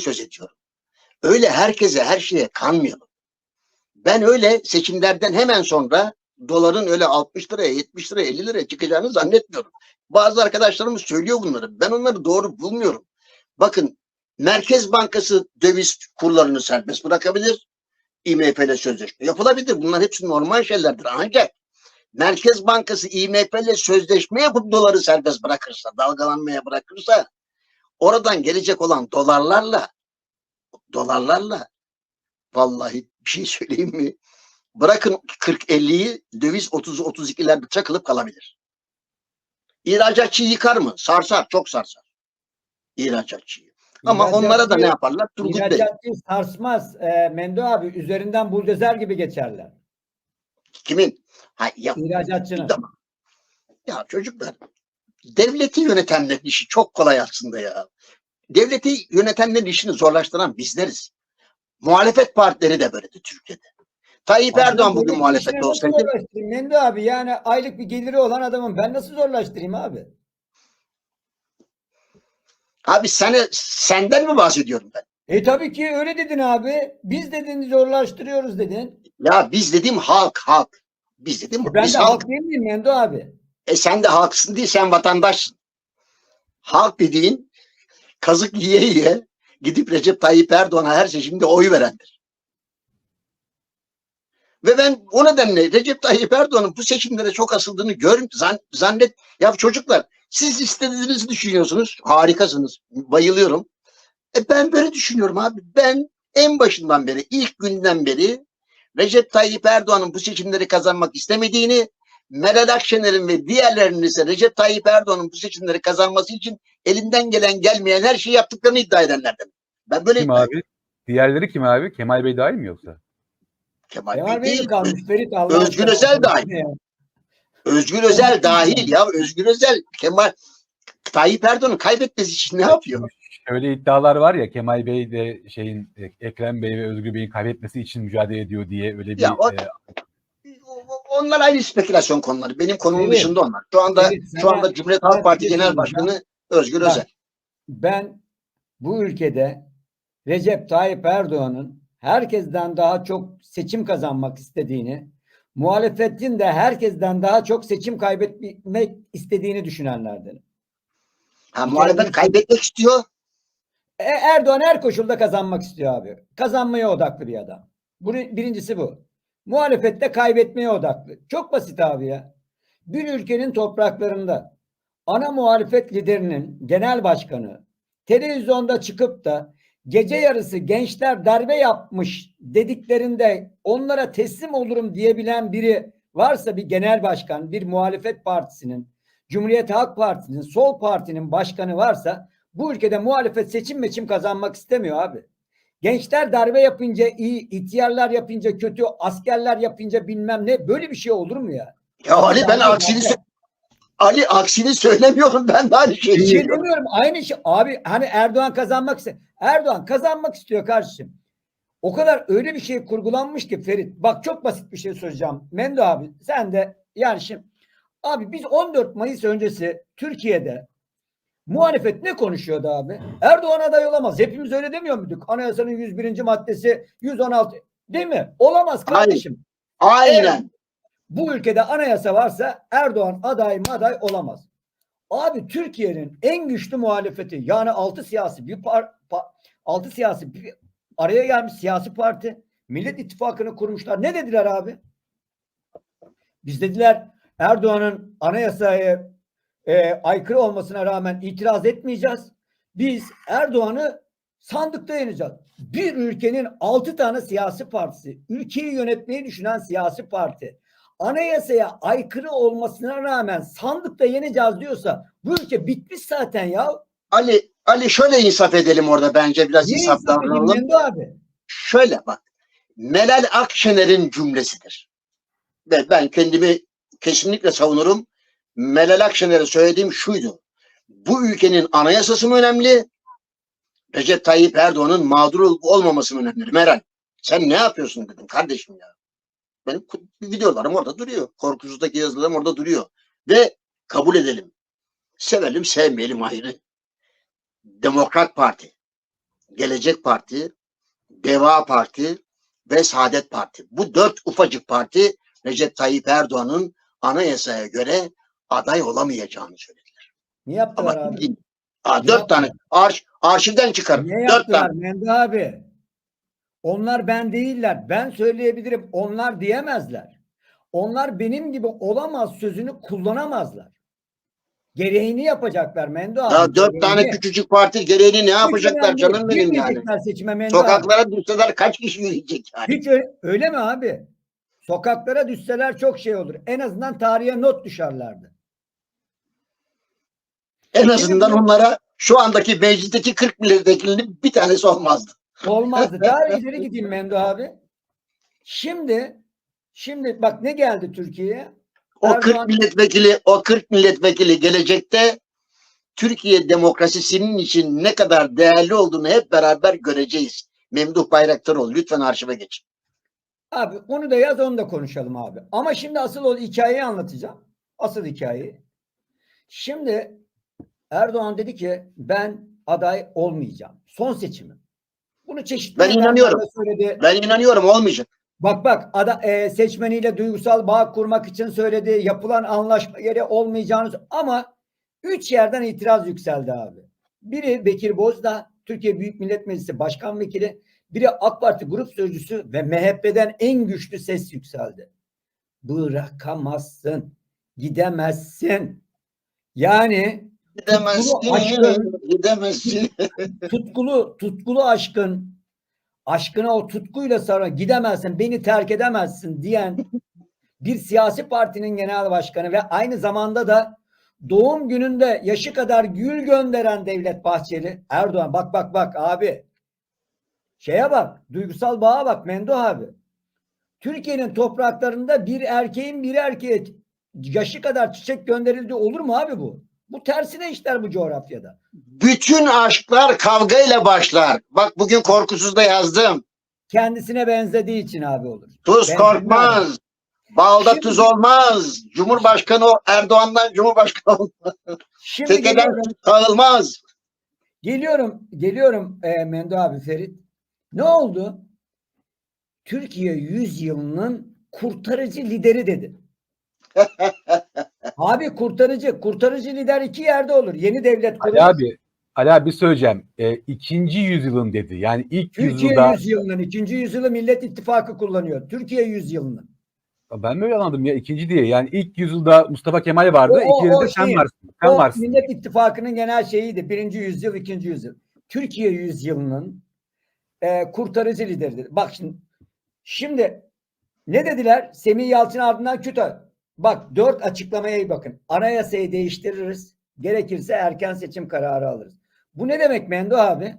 söz ediyorum. Öyle herkese her şeye kanmayalım. Ben öyle seçimlerden hemen sonra doların öyle 60 liraya, 70 liraya, 50 liraya çıkacağını zannetmiyorum. Bazı arkadaşlarımız söylüyor bunları. Ben onları doğru bulmuyorum. Bakın Merkez Bankası döviz kurlarını serbest bırakabilir. IMF ile sözleşme yapılabilir. Bunlar hepsi normal şeylerdir. Ancak Merkez Bankası IMF ile sözleşme yapıp doları serbest bırakırsa, dalgalanmaya bırakırsa oradan gelecek olan dolarlarla dolarlarla vallahi bir şey söyleyeyim mi? Bırakın 40-50'yi döviz 30-32'lerde çakılıp kalabilir. İhracatçı yıkar mı? Sarsar, çok sarsar. İhracatçıyı. Ama onlara da ne yaparlar? Turgut Bey. Sarsmaz. E, Mendo abi üzerinden buldozer gibi geçerler. Kimin? Ha, ya, İhracatçının. Tamam. Ya çocuklar devleti yönetenlerin işi çok kolay aslında ya. Devleti yönetenlerin işini zorlaştıran bizleriz. Muhalefet partileri de böyledir Türkiye'de. Tayyip Erdoğan Abi, bugün böyle muhalefette olsaydı Mendo abi yani aylık bir geliri olan adamın ben nasıl zorlaştırayım abi? abi sen, senden mi bahsediyorum ben? E tabii ki öyle dedin abi. Biz dedin zorlaştırıyoruz dedin. Ya biz dediğim halk halk. Biz dedim E ben biz de halk. halk değil miyim Mendo abi? E sen de halksın değil sen vatandaşsın. Halk dediğin kazık yiye yiye gidip Recep Tayyip Erdoğan'a her seçimde oy verendir. Ve ben o nedenle Recep Tayyip Erdoğan'ın bu seçimlere çok asıldığını gör, zan, zannet. Ya çocuklar siz istediğinizi düşünüyorsunuz. Harikasınız. Bayılıyorum. E ben böyle düşünüyorum abi. Ben en başından beri, ilk günden beri Recep Tayyip Erdoğan'ın bu seçimleri kazanmak istemediğini, Meral Akşener'in ve diğerlerinin ise Recep Tayyip Erdoğan'ın bu seçimleri kazanması için elinden gelen gelmeyen her şeyi yaptıklarını iddia edenlerden. Ben böyle Kim iddia abi? Diğerleri kim abi? Kemal Bey dahil mi yoksa? Kemal Kemal Bey Bey değil. kalmış Ferit Allah Özgür aşkına. Özel dahil. Özgür Özel dahil ya. Özgür Özel Kemal Tayyip Erdoğan'ın kaybetmesi için ne yapıyor? Şöyle iddialar var ya Kemal Bey de şeyin Ekrem Bey ve Özgür Bey'in kaybetmesi için mücadele ediyor diye öyle bir Ya o- e, O- Onlar aynı spekülasyon konuları. Benim konumun Evet. dışında onlar. Şu anda Evet, şu anda Cumhuriyet Halk Parti şey Genel. Başkanı Özgür. Özel. Ben bu ülkede Recep Tayyip Erdoğan'ın herkesten daha çok seçim kazanmak istediğini, muhalefetin de herkesten daha çok seçim kaybetmek istediğini düşünenlerdenim. Ha, muhalefet kaybetmek istiyor. E, Erdoğan her koşulda kazanmak istiyor abi. Kazanmaya odaklı bir adam. Bu birincisi bu. Muhalefette kaybetmeye odaklı. Çok basit abi ya. Bir ülkenin topraklarında ana muhalefet liderinin genel başkanı televizyonda çıkıp da gece yarısı gençler darbe yapmış dediklerinde onlara teslim olurum diyebilen biri varsa bir genel başkan, bir muhalefet partisinin, Cumhuriyet Halk Partisi'nin, Sol Parti'nin başkanı varsa bu ülkede muhalefet seçim meçim kazanmak istemiyor abi. Gençler darbe yapınca iyi, ihtiyarlar yapınca kötü, askerler yapınca bilmem ne böyle bir şey olur mu ya? Ya Ali ben aksini sö- Ali aksini söylemiyorum ben de aynı şeyi şey demiyorum. Aynı şey. Abi hani Erdoğan kazanmak istiyor. Erdoğan kazanmak istiyor kardeşim. O kadar öyle bir şey kurgulanmış ki Ferit. Bak çok basit bir şey söyleyeceğim. Mendo abi sen de yani şimdi abi biz 14 Mayıs öncesi Türkiye'de muhalefet ne konuşuyordu abi? Erdoğan aday olamaz. Hepimiz öyle demiyor muyduk? Anayasanın 101. maddesi 116 değil mi? Olamaz kardeşim. Aynen. Bu ülkede anayasa varsa Erdoğan aday maday olamaz. Abi Türkiye'nin en güçlü muhalefeti yani altı siyasi bir par, pa- altı siyasi bir araya gelmiş siyasi parti Millet İttifakı'nı kurmuşlar. Ne dediler abi? Biz dediler Erdoğan'ın anayasaya e, aykırı olmasına rağmen itiraz etmeyeceğiz. Biz Erdoğan'ı sandıkta yeneceğiz. Bir ülkenin altı tane siyasi partisi, ülkeyi yönetmeyi düşünen siyasi parti, anayasaya aykırı olmasına rağmen sandıkta yeneceğiz diyorsa bu ülke bitmiş zaten ya. Ali Ali şöyle insaf edelim orada bence biraz Niye insaf davranalım. Abi? Şöyle bak. Meral Akşener'in cümlesidir. Ve ben kendimi kesinlikle savunurum. Meral Akşener'e söylediğim şuydu. Bu ülkenin anayasası mı önemli? Recep Tayyip Erdoğan'ın mağdur olmaması mı önemli? Meral sen ne yapıyorsun dedim kardeşim ya. Benim videolarım orada duruyor. Korkusuz'daki yazılarım orada duruyor. Ve kabul edelim. Sevelim sevmeyelim ayrı. Demokrat Parti. Gelecek Parti, Deva Parti ve Saadet Parti. Bu dört ufacık parti Recep Tayyip Erdoğan'ın anayasaya göre aday olamayacağını söyledi. Ne yaptılar Ama abi? değil. Aa, Ne dört tane arş, arşivden çıkar. Ne Dört yaptılar tane. Mendi abi? Onlar ben değiller. Ben söyleyebilirim. Onlar diyemezler. Onlar benim gibi olamaz sözünü kullanamazlar. Gereğini yapacaklar Mendo abi. Ya dört tane gereğini. küçücük parti gereğini ne yapacaklar canım benim yani. Seçime Mendo abi. Sokaklara düşseler kaç kişi yürüyecek yani? Hiç öyle, öyle mi abi? Sokaklara düşseler çok şey olur. En azından tarihe not düşerlerdi. En azından onlara şu andaki meclisteki 40 milletvekilinin bir tanesi olmazdı. Olmazdı. Daha ileri gideyim Mendo abi. Şimdi şimdi bak ne geldi Türkiye'ye? O Erdoğan- 40 milletvekili, o 40 milletvekili gelecekte Türkiye demokrasisinin için ne kadar değerli olduğunu hep beraber göreceğiz. Memduh Bayraktaroğlu lütfen arşive geç. Abi onu da yaz onu da konuşalım abi. Ama şimdi asıl o hikayeyi anlatacağım. Asıl hikayeyi. Şimdi Erdoğan dedi ki ben aday olmayacağım. Son seçimi. Bunu çeşitli Ben inanıyorum. söyledi. Ben inanıyorum olmayacak. Bak bak ada, e, seçmeniyle duygusal bağ kurmak için söyledi. Yapılan anlaşma yeri olmayacağını sö- ama üç yerden itiraz yükseldi abi. Biri Bekir Bozdağ, Türkiye Büyük Millet Meclisi Başkan Vekili. Biri AK Parti Grup Sözcüsü ve MHP'den en güçlü ses yükseldi. Bırakamazsın. Gidemezsin. Yani Gidemezsin, aşkın- gidemezsin. tutkulu tutkulu aşkın. Aşkına o tutkuyla sonra gidemezsin beni terk edemezsin diyen bir siyasi partinin genel başkanı ve aynı zamanda da doğum gününde yaşı kadar gül gönderen Devlet Bahçeli Erdoğan. Bak bak bak abi. Şeye bak duygusal bağa bak Mendo abi. Türkiye'nin topraklarında bir erkeğin bir erkeğe yaşı kadar çiçek gönderildiği olur mu abi bu? Bu tersine işler bu coğrafyada. Bütün aşklar kavgayla başlar. Bak bugün korkusuzda yazdım. kendisine benzediği için abi olur. Tuz Ben korkmaz. Balda Şimdi- tuz olmaz. Cumhurbaşkanı Erdoğan'dan Cumhurbaşkanı olmaz. Şimdi Tekeden dağılmaz. geliyorum, geliyorum e, Mendo abi Ferit. Ne oldu? Türkiye 100 yılının kurtarıcı lideri dedi. abi kurtarıcı, kurtarıcı lider iki yerde olur. Yeni devlet Ali kurulur. abi, Ali abi söyleyeceğim. E, ikinci yüzyılın dedi. Yani ilk Türkiye yüzyılda 100 yılının, ikinci yüzyılı Millet İttifakı kullanıyor. Türkiye 100 yılının. ben mi öyle anladım ya ikinci diye. Yani ilk yüzyılda Mustafa Kemal vardı. O- o- o sen şey, varsın. Sen O varsın. Millet İttifakı'nın genel şeyiydi. Birinci yüzyıl, ikinci yüzyıl. Türkiye yüzyılının e, kurtarıcı lideridir. Bak şimdi, şimdi ne dediler? Semih Yalçın ardından Kütahya. Bak dört açıklamaya iyi bakın. Anayasayı değiştiririz. Gerekirse erken seçim kararı alırız. Bu ne demek Mendo abi?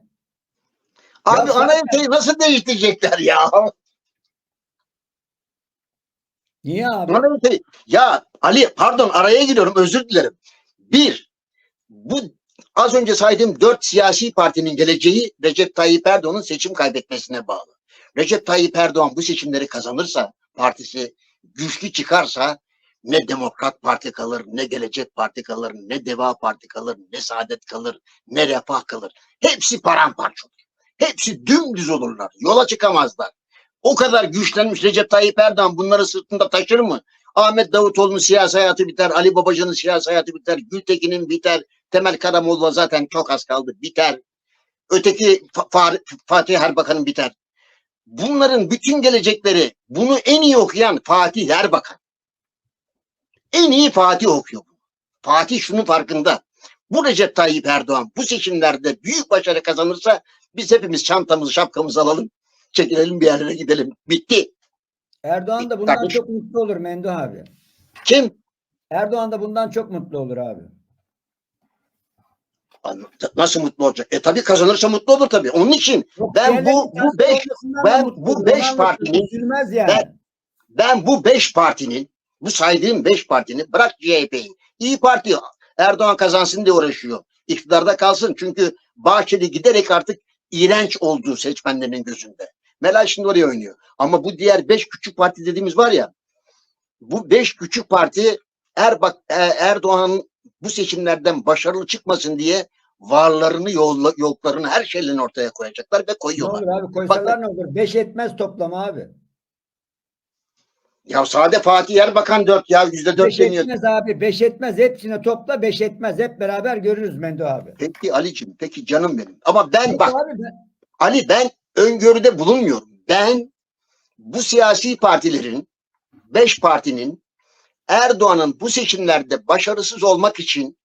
Abi zaten- anayasayı nasıl değiştirecekler ya? Niye abi? Anayasayı. Ya Ali pardon araya giriyorum özür dilerim. Bir, bu az önce saydığım dört siyasi partinin geleceği Recep Tayyip Erdoğan'ın seçim kaybetmesine bağlı. Recep Tayyip Erdoğan bu seçimleri kazanırsa, partisi güçlü çıkarsa ne Demokrat Parti kalır, ne Gelecek Parti kalır, ne Deva Parti kalır, ne Saadet kalır, ne Refah kalır. Hepsi paramparça olur. Hepsi dümdüz olurlar. Yola çıkamazlar. O kadar güçlenmiş Recep Tayyip Erdoğan bunları sırtında taşır mı? Ahmet Davutoğlu'nun siyasi hayatı biter, Ali Babacan'ın siyasi hayatı biter, Gültekin'in biter, Temel Karamoğlu zaten çok az kaldı, biter. Öteki Fa- Fa- Fatih Erbakan'ın biter. Bunların bütün gelecekleri, bunu en iyi okuyan Fatih Erbakan. En iyi Fatih okuyor. Fatih şunun farkında. Bu Recep Tayyip Erdoğan bu seçimlerde büyük başarı kazanırsa biz hepimiz çantamızı şapkamızı alalım, çekilelim bir yerlere gidelim. Bitti. Erdoğan da bundan Kardeşim. çok mutlu olur Mendo abi. Kim? Erdoğan da bundan çok mutlu olur abi. Nasıl mutlu olacak? E tabii kazanırsa mutlu olur tabii. Onun için Yok, Ben bu- bu beş- ben bu beş partinin- yani. Ben- ben bu beş partinin, bu saydığım beş partinin bırak CHP'yi, İyi Parti Erdoğan kazansın diye uğraşıyor. İktidarda kalsın çünkü Bahçeli giderek artık iğrenç olduğu seçmenlerin gözünde. Meral şimdi oraya oynuyor. Ama bu diğer beş küçük parti dediğimiz var ya, bu beş küçük parti Erbak, e, Erdoğan'ın bu seçimlerden başarılı çıkmasın diye varlarını, yolla- yoklarını, her şeylerini ortaya koyacaklar ve Ne koyuyorlar. olur abi koysalar ne olur? Beş etmez toplam abi. Ya sade Fatih Erbakan 4 ya yüzde 4 Beş deniyor. etmez abi. Beş etmez. Hepsine topla beş etmez. Hep beraber görürüz Mendo abi. Peki Ali'cim, peki canım benim. Ama ben Yok bak abi ben- Ali ben öngörüde bulunmuyorum. Ben bu siyasi partilerin, beş partinin Erdoğan'ın bu seçimlerde başarısız olmak için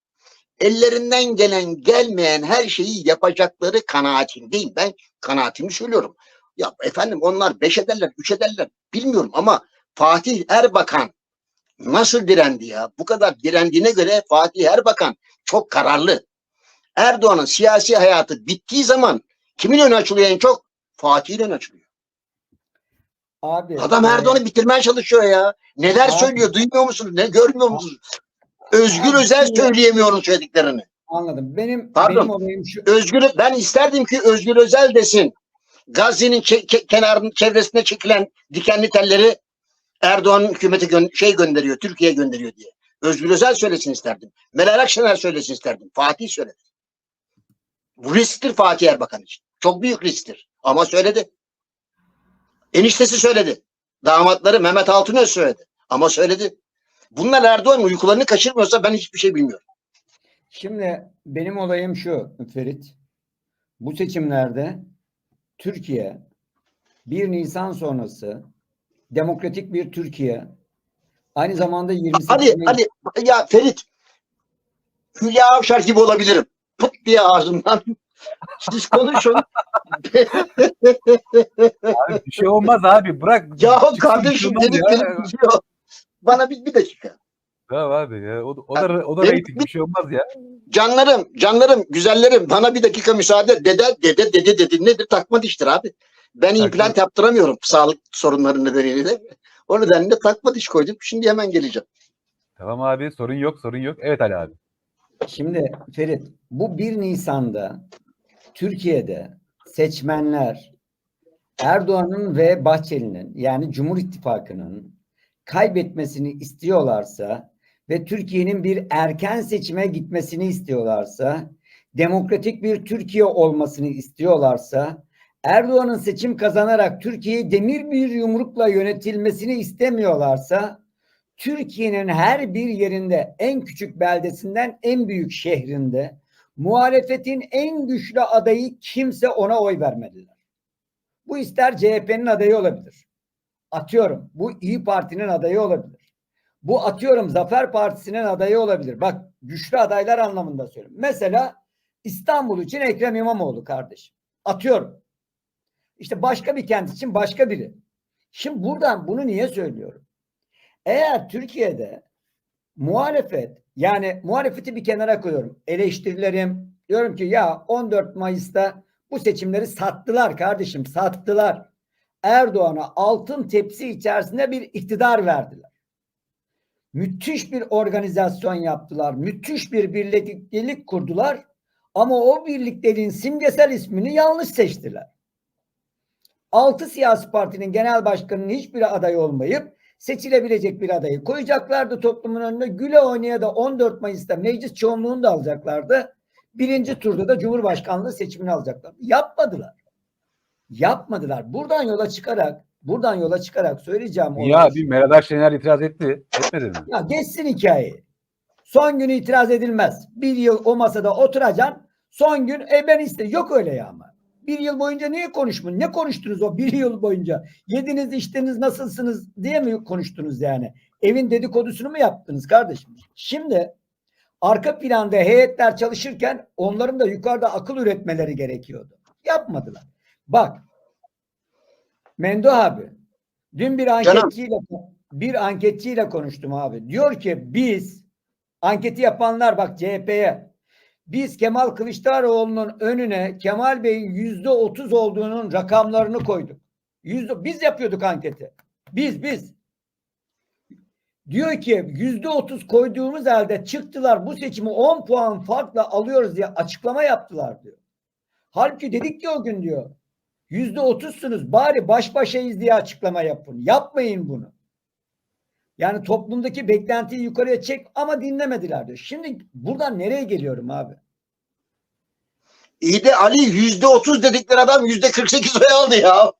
ellerinden gelen gelmeyen her şeyi yapacakları kanaatindeyim. Ben kanaatimi söylüyorum. Ya efendim onlar beş ederler, üç ederler bilmiyorum ama Fatih Erbakan nasıl direndi ya? Bu kadar direndiğine göre Fatih Erbakan çok kararlı. Erdoğan'ın siyasi hayatı bittiği zaman kimin önü açılıyor en çok? Fatih'in önü açılıyor. abi. Adam e, Erdoğan'ı bitirmeye çalışıyor ya. Neler Abi- söylüyor duymuyor musunuz? Ne görmüyor musunuz? Özgür Abi Özel şimdi- söyleyemiyor onun söylediklerini. Anladım. Benim Pardon. benim olayım şu. Özgür ben isterdim ki Özgür Özel desin. Ke- kenarının çevresine çekilen dikenli telleri Erdoğan'ın hükümeti gö- şey gönderiyor, Türkiye'ye gönderiyor diye. Özgür Özel söylesin isterdim. Meral Akşener söylesin isterdim. Fatih söyledi. Bu risktir Fatih Erbakan için. Çok büyük risktir. Ama söyledi. Eniştesi söyledi. Damatları Mehmet Altınöz söyledi. Ama söyledi. Bunlar Erdoğan uykularını kaçırmıyorsa ben hiçbir şey bilmiyorum. Şimdi benim olayım şu Ferit. Bu seçimlerde Türkiye 1 Nisan sonrası demokratik bir Türkiye aynı zamanda 28 Hadi Mayıs- hadi ya Ferit Hülya Avşar gibi olabilirim. Pıt diye ağzımdan. Siz konuşun. Abi bir şey olmaz abi bırak. ya kardeşim bir şey dedik olmaz ya. benim gidiyor. Bana bir, bir dakika. Tamam abi ya. O, o da, o da reyting bir şey olmaz ya. Canlarım, canlarım, güzellerim bana bir dakika müsaade. Dede, dede, dede, dede nedir? Takma diştir abi. Ben Takma. implant yaptıramıyorum sağlık sorunları nedeniyle. O nedenle takma diş koydum. Şimdi hemen geleceğim. Tamam abi sorun yok sorun yok. Evet Ali abi. Şimdi Ferit bu 1 Nisan'da Türkiye'de seçmenler Erdoğan'ın ve Bahçeli'nin yani Cumhur İttifakı'nın kaybetmesini istiyorlarsa ve Türkiye'nin bir erken seçime gitmesini istiyorlarsa, demokratik bir Türkiye olmasını istiyorlarsa, Erdoğan'ın seçim kazanarak Türkiye'yi demir bir yumrukla yönetilmesini istemiyorlarsa, Türkiye'nin her bir yerinde en küçük beldesinden en büyük şehrinde muhalefetin en güçlü adayı kimse ona oy vermediler. Bu ister CHP'nin adayı olabilir. Atıyorum bu İyi Parti'nin adayı olabilir. Bu atıyorum Zafer Partisi'nin adayı olabilir. Bak güçlü adaylar anlamında söylüyorum. Mesela İstanbul için Ekrem İmamoğlu kardeşim. Atıyorum. İşte başka bir kent için başka biri. Şimdi buradan bunu niye söylüyorum? Eğer Türkiye'de muhalefet yani muhalefeti bir kenara koyuyorum. Eleştirilerim diyorum ki ya 14 Mayıs'ta bu seçimleri sattılar kardeşim sattılar. Erdoğan'a altın tepsi içerisinde bir iktidar verdiler. Müthiş bir organizasyon yaptılar. Müthiş bir birliktelik kurdular. Ama o birlikteliğin simgesel ismini yanlış seçtiler. Altı siyasi partinin genel başkanının hiçbir aday olmayıp seçilebilecek bir adayı koyacaklardı toplumun önüne. Güle oynaya da 14 Mayıs'ta meclis çoğunluğunu da alacaklardı. Birinci turda da Cumhurbaşkanlığı seçimini alacaklar. Yapmadılar. Yapmadılar. Buradan yola çıkarak buradan yola çıkarak söyleyeceğim. Olay- abi Meral Akşener itiraz etti. Etmedi mi? Ya geçsin hikayeyi. Son gün itiraz edilmez. Bir yıl o masada oturacaksın. Son gün e ben iste. Yok öyle ya ama. Bir yıl boyunca niye konuşmun? Ne konuştunuz o bir yıl boyunca? Yediniz içtiniz nasılsınız diye mi konuştunuz yani? Evin dedikodusunu mu yaptınız kardeşim? Şimdi arka planda heyetler çalışırken onların da yukarıda akıl üretmeleri gerekiyordu. Yapmadılar. Bak Mendo abi dün bir anketçiyle bir anketçiyle konuştum abi. Diyor ki biz anketi yapanlar bak CHP'ye biz Kemal Kılıçdaroğlu'nun önüne Kemal Bey'in yüzde otuz olduğunun rakamlarını koyduk. Yüzde, biz yapıyorduk anketi. Biz biz. Diyor ki yüzde otuz koyduğumuz halde çıktılar bu seçimi 10 puan farkla alıyoruz diye açıklama yaptılar diyor. Halbuki dedik ki o gün diyor yüzde otuzsunuz bari baş başayız diye açıklama yapın. Yapmayın bunu. Yani toplumdaki beklentiyi yukarıya çek ama dinlemediler diyor. Şimdi buradan nereye geliyorum abi? İyi de Ali yüzde otuz dedikleri adam yüzde kırk sekiz oy aldı ya.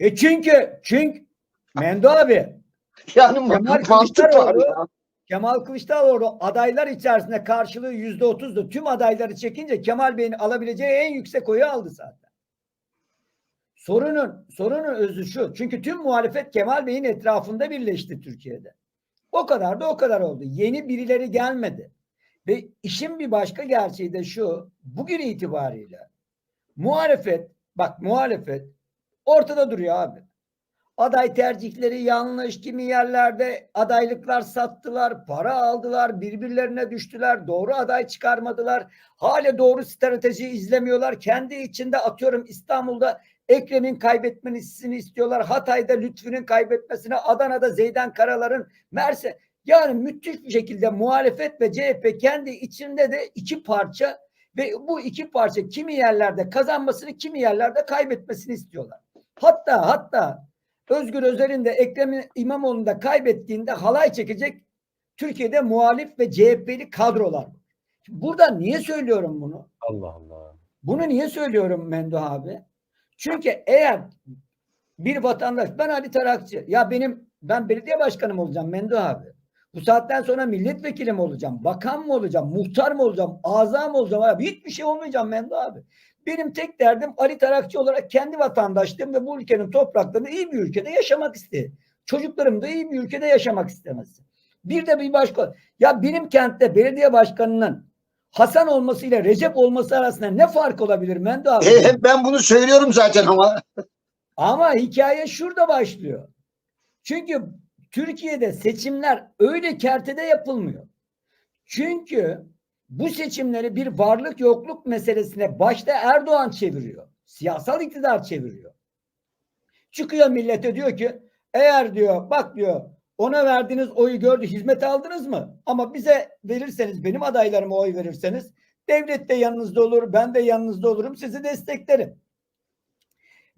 E çünkü çünkü Mendo abi Yani Kemal Kılıçdaroğlu- ya. Kemal Kılıçdaroğlu adaylar içerisinde karşılığı yüzde otuzdu. Tüm adayları çekince Kemal Bey'in alabileceği en yüksek oyu aldı zaten. Sorunun sorunun özü şu. Çünkü tüm muhalefet Kemal Bey'in etrafında birleşti Türkiye'de. O kadar da o kadar oldu. Yeni birileri gelmedi. Ve işin bir başka gerçeği de şu. Bugün itibariyle muhalefet bak muhalefet ortada duruyor abi. Aday tercihleri yanlış. Kimi yerlerde adaylıklar sattılar, para aldılar, birbirlerine düştüler, doğru aday çıkarmadılar. Hala doğru strateji izlemiyorlar. Kendi içinde atıyorum İstanbul'da Ekrem'in kaybetmesini istiyorlar. Hatay'da Lütfü'nün kaybetmesini, Adana'da Zeydan Karalar'ın Merse yani müthiş bir şekilde muhalefet ve CHP kendi içinde de iki parça ve bu iki parça kimi yerlerde kazanmasını, kimi yerlerde kaybetmesini istiyorlar. Hatta hatta Özgür Özel'in de Ekrem İmamoğlu'nu da kaybettiğinde halay çekecek Türkiye'de muhalif ve CHP'li kadrolar. Burada niye söylüyorum bunu? Allah Allah. Bunu niye söylüyorum Mendo abi? Çünkü eğer bir vatandaş ben Ali Tarakçı ya benim ben belediye başkanım olacağım Mendo abi. Bu saatten sonra milletvekili mi olacağım? Bakan mı olacağım? Muhtar mı olacağım? Azam mı olacağım? Abi, hiçbir şey olmayacağım Mendo abi. Benim tek derdim Ali Tarakçı olarak kendi vatandaşlığım ve bu ülkenin topraklarında iyi bir ülkede yaşamak istedim. Çocuklarım da iyi bir ülkede yaşamak istemesi. Bir de bir başka. Ya benim kentte belediye başkanının Hasan olmasıyla Recep olması arasında ne fark olabilir Mendo abi? E, ben bunu söylüyorum zaten ama. Ama hikaye şurada başlıyor. Çünkü Türkiye'de seçimler öyle kertede yapılmıyor. Çünkü bu seçimleri bir varlık yokluk meselesine başta Erdoğan çeviriyor. Siyasal iktidar çeviriyor. Çıkıyor millete diyor ki eğer diyor bak diyor ona verdiğiniz oyu gördü hizmet aldınız mı? Ama bize verirseniz benim adaylarıma oy verirseniz devlet de yanınızda olur ben de yanınızda olurum sizi desteklerim.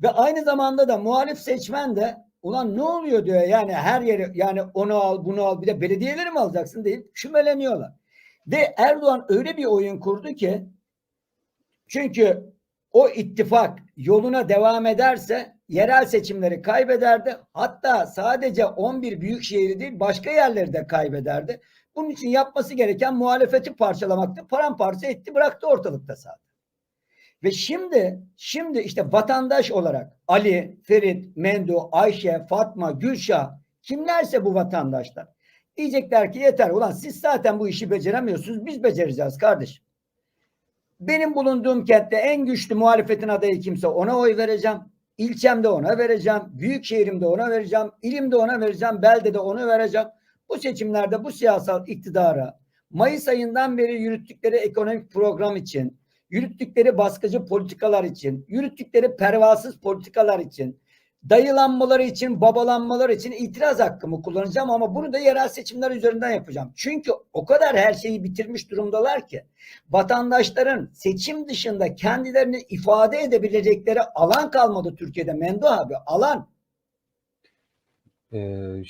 Ve aynı zamanda da muhalif seçmen de ulan ne oluyor diyor yani her yeri yani onu al bunu al bir de belediyeleri mi alacaksın deyip şümeleniyorlar. Ve Erdoğan öyle bir oyun kurdu ki çünkü o ittifak yoluna devam ederse yerel seçimleri kaybederdi. Hatta sadece 11 büyük şehri değil başka yerleri de kaybederdi. Bunun için yapması gereken muhalefeti parçalamaktı. Paramparça etti bıraktı ortalıkta zaten. Ve şimdi şimdi işte vatandaş olarak Ali, Ferit, Mendo, Ayşe, Fatma, Gülşah kimlerse bu vatandaşlar diyecekler ki yeter ulan siz zaten bu işi beceremiyorsunuz biz becereceğiz kardeşim. Benim bulunduğum kentte en güçlü muhalefetin adayı kimse ona oy vereceğim. İlçemde ona vereceğim. Büyük şehrimde ona vereceğim. ilimde ona vereceğim. Beldede onu vereceğim. Bu seçimlerde bu siyasal iktidara Mayıs ayından beri yürüttükleri ekonomik program için, yürüttükleri baskıcı politikalar için, yürüttükleri pervasız politikalar için, dayılanmaları için, babalanmaları için itiraz hakkımı kullanacağım ama bunu da yerel seçimler üzerinden yapacağım. Çünkü o kadar her şeyi bitirmiş durumdalar ki vatandaşların seçim dışında kendilerini ifade edebilecekleri alan kalmadı Türkiye'de Mendo abi alan. Ee,